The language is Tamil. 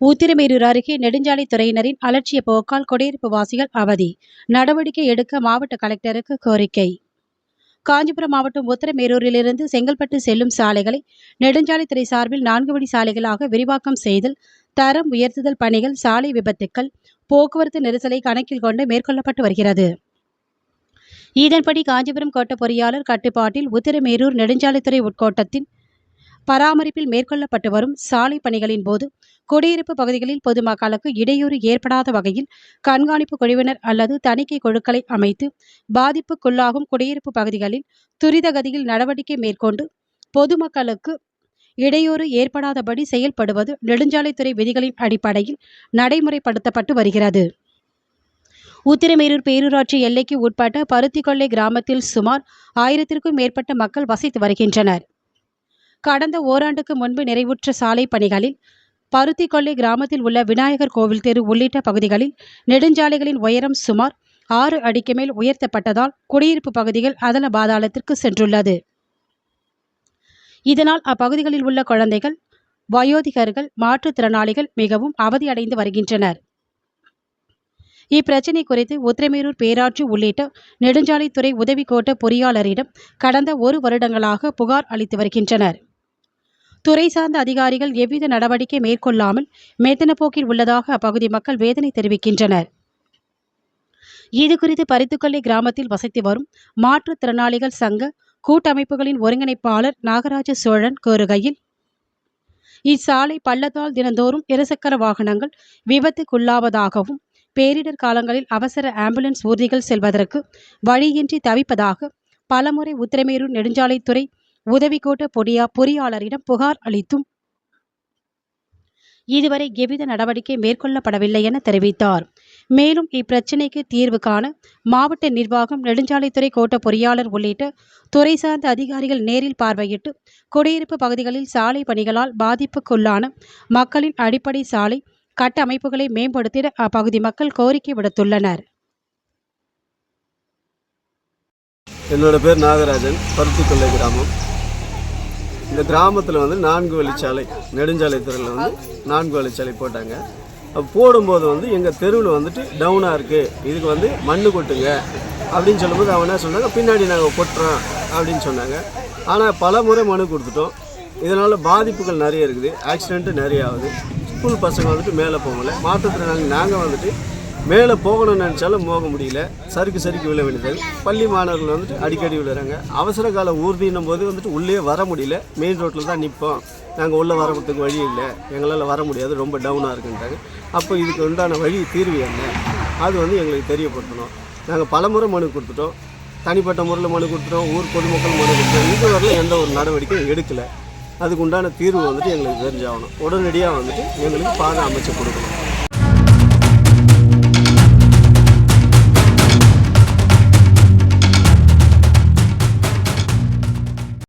உத்திரமேரூர் அருகே நெடுஞ்சாலைத்துறையினரின் அலட்சிய போக்கால் குடியிருப்பு வாசிகள் அவதி. நடவடிக்கை எடுக்க மாவட்ட கலெக்டருக்கு கோரிக்கை. காஞ்சிபுரம் மாவட்டம் உத்தரமேரூரிலிருந்து செங்கல்பட்டு செல்லும் சாலைகளை நெடுஞ்சாலைத்துறை சார்பில் நான்கு வழி சாலைகளாக விரிவாக்கம் செய்தல் தரம் உயர்த்துதல் பணிகள் சாலை விபத்துக்கள் போக்குவரத்து நெரிசலை கணக்கில் கொண்டு மேற்கொள்ளப்பட்டு வருகிறது. இதன்படி காஞ்சிபுரம் கோட்ட பொறியாளர் கட்டுப்பாட்டில் உத்திரமேரூர் நெடுஞ்சாலைத்துறை உட்கோட்டத்தின் பராமரிப்பில் மேற்கொள்ளப்பட்டு வரும் சாலை பணிகளின் போது குடியிருப்பு பகுதிகளில் பொதுமக்களுக்கு இடையூறு ஏற்படாத வகையில் கண்காணிப்பு குழுவினர் அல்லது தணிக்கை குழுக்களை அமைத்து பாதிப்புக்குள்ளாகும் குடியிருப்பு பகுதிகளில் துரிதகதியில் நடவடிக்கை மேற்கொண்டு பொதுமக்களுக்கு இடையூறு ஏற்படாதபடி செயல்படுவது நெடுஞ்சாலைத்துறை விதிகளின் அடிப்படையில் நடைமுறைப்படுத்தப்பட்டு வருகிறது. உத்திரமேரூர் பேரூராட்சி எல்லைக்கு உட்பட்ட பருத்திக்கொல்லை கிராமத்தில் சுமார் ஆயிரத்திற்கும் மேற்பட்ட மக்கள் வசித்து வருகின்றனர். கடந்த ஓராண்டுக்கு முன்பு நிறைவுற்ற சாலை பணிகளில் பருத்திக்கொல்லை கிராமத்தில் உள்ள விநாயகர் கோவில் தெரு உள்ளிட்ட பகுதிகளில் நெடுஞ்சாலைகளின் உயரம் சுமார் ஆறு அடிக்கு மேல் உயர்த்தப்பட்டதால் குடியிருப்பு பகுதிகள் அதல பாதாளத்திற்கு சென்றுள்ளது. இதனால் அப்பகுதிகளில் உள்ள குழந்தைகள் வயோதிகர்கள் மாற்றுத்திறனாளிகள் மிகவும் அவதியடைந்து வருகின்றனர். இப்பிரச்சினை குறித்து உத்திரமேரூர் பேராட்சி உள்ளிட்ட நெடுஞ்சாலைத்துறை உதவி கோட்ட பொறியாளரிடம் கடந்த ஒரு வருடங்களாக புகார் அளித்து வருகின்றனர். துறை சார்ந்த அதிகாரிகள் எவ்வித நடவடிக்கை மேற்கொள்ளாமல் மெத்தன போக்கில் உள்ளதாக அப்பகுதி மக்கள் வேதனை தெரிவிக்கின்றனர். இதுகுறித்து பரித்துக்கொல்லை கிராமத்தில் வசித்து வரும் மாற்றுத்திறனாளிகள் சங்க கூட்டமைப்புகளின் ஒருங்கிணைப்பாளர் நாகராஜ சோழன் கூறுகையில் இச்சாலை பள்ளத்தால் தினந்தோறும் இருசக்கர வாகனங்கள் விபத்துக்குள்ளாவதாகவும் பேரிடர் காலங்களில் அவசர ஆம்புலன்ஸ் ஊர்திகள் செல்வதற்கு வழியின்றி தவிப்பதாக பலமுறை உத்திரமேரூர் நெடுஞ்சாலைத்துறை உதவிக்கோட்ட பொடியா பொறியாளரிடம் புகார் அளித்தும் இதுவரை எவ்வித நடவடிக்கை மேற்கொள்ளப்படவில்லை என தெரிவித்தார். மேலும் இப்பிரச்சினைக்கு தீர்வு காண மாவட்ட நிர்வாகம் நெடுஞ்சாலைத்துறை கோட்ட பொறியாளர் உள்ளிட்ட துறை சார்ந்த அதிகாரிகள் நேரில் பார்வையிட்டு குடியிருப்பு பகுதிகளில் சாலை பணிகளால் பாதிப்புக்குள்ளான மக்களின் அடிப்படை சாலை கட்டமைப்புகளை மேம்படுத்திட அப்பகுதி மக்கள் கோரிக்கை விடுத்துள்ளனர். என்னோட பேர் நாகராஜன் பருத்திக்கொள்ளை கிராமம். இந்த கிராமத்தில் வந்து நான்கு வழிச்சாலை நெடுஞ்சாலைத்துறையில் வந்து நான்கு வழிச்சாலை போட்டாங்க. அப்போ போடும்போது வந்து எங்கள் தெருவில் வந்துட்டு டவுனாக இருக்குது இதுக்கு வந்து மண் கொட்டுங்க அப்படின்னு சொல்லும்போது அவன் என்ன சொன்னாங்க பின்னாடி நாங்கள் கொட்டுறோம் அப்படின்னு சொன்னாங்க. ஆனால் பல முறை மனு கொடுத்துட்டோம். இதனால் பாதிப்புகள் நிறைய இருக்குது. ஆக்சிடென்ட்டு நிறைய ஆகுது. ஸ்கூல் பசங்க வந்துட்டு மேலே போகல. மாற்றுத்திறனாளி நாங்கள் வந்துட்டு மேலே போகணும்னு நினச்சாலும் போக முடியல. சறுக்கு சறுக்கு விழ வேண்டியது. பள்ளி மாணவர்கள் வந்துட்டு அடிக்கடி விழுறாங்க. அவசர கால ஊர்தினும் போது வந்துட்டு உள்ளே வர முடியல. மெயின் ரோட்டில் தான் நிற்போம். நாங்கள் உள்ளே வரத்துக்கு வழி இல்லை. எங்களால் வர முடியாது. ரொம்ப டவுனாக இருக்குன்றாங்க. அப்போ இதுக்கு உண்டான வழி தீர்வு என்ன? அது வந்து எங்களுக்கு தெரியப்படுத்தணும். நாங்கள் பலமுறை மனு கொடுத்துட்டோம். தனிப்பட்ட முறையில் மனு கொடுத்துட்டோம். ஊர் பொதுமக்கள் மனு கொடுத்துட்டோம். இது வரல எந்த ஒரு நடவடிக்கையும் எடுக்கலை. அதுக்கு உண்டான தீர்வு வந்துட்டு எங்களுக்கு தெரிஞ்சாகணும். உடனடியாக வந்துட்டு எங்களுக்கு பாதை அமைச்சு கொடுக்கணும்.